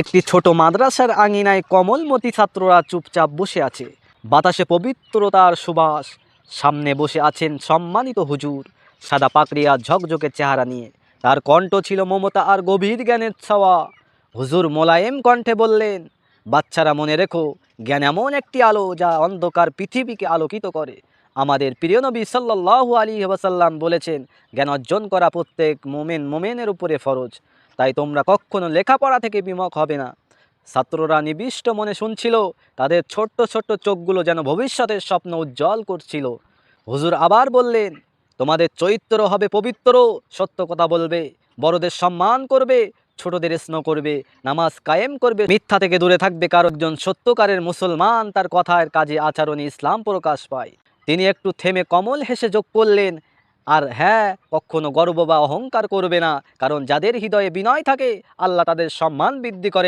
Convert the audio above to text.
একটি ছোট মাদ্রাসার আঙিনায় কমলমতি ছাত্ররা চুপচাপ বসে আছে। বাতাসে পবিত্রতার সুবাস। সামনে বসে আছেন সম্মানিত হুজুর। সাদা পাকড়িয়া ঝকঝকে চেহারা নিয়ে। তার কণ্ঠ ছিল মমতা আর গভীর জ্ঞানের ছাওয়া। হুজুর মোলায়েম কণ্ঠে বললেন, বাচ্চারা মনে রেখো, জ্ঞান এমন একটি আলো যা অন্ধকার পৃথিবীকে আলোকিত করে। আমাদের প্রিয় নবী সাল্লাল্লাহু আলী ওয়াসাল্লাম বলেছেন, জ্ঞান অর্জন করা প্রত্যেক মোমেন মোমেনের উপরে ফরজ। তাই তোমরা কখনো লেখাপড়া থেকে বিমুখ হবে না। ছাত্ররা নিবিষ্ট মনে শুনছিল, তাদের ছোট্ট ছোট্ট চোখগুলো যেন ভবিষ্যতের স্বপ্ন উজ্জ্বল করছিল। হুজুর আবার বললেন, তোমাদের চরিত্র হবে পবিত্র, সত্য কথা বলবে, বড়দের সম্মান করবে, ছোটদের স্নেহ করবে, নামাজ কায়েম করবে, মিথ্যা থেকে দূরে থাকবে, কারও একজন সত্যকারের মুসলমান তার কথার কাজে আচরণে ইসলাম প্রকাশ পায়। তিনি একটু থেমে কমল হেসে যোগ করলেন আর হ্যাঁ কখনো গর্ব বা অহংকার করবে না, কারণ যাদের হৃদয়ে বিনয় থাকে, আল্লাহ তাদের সম্মান বৃদ্ধি করে।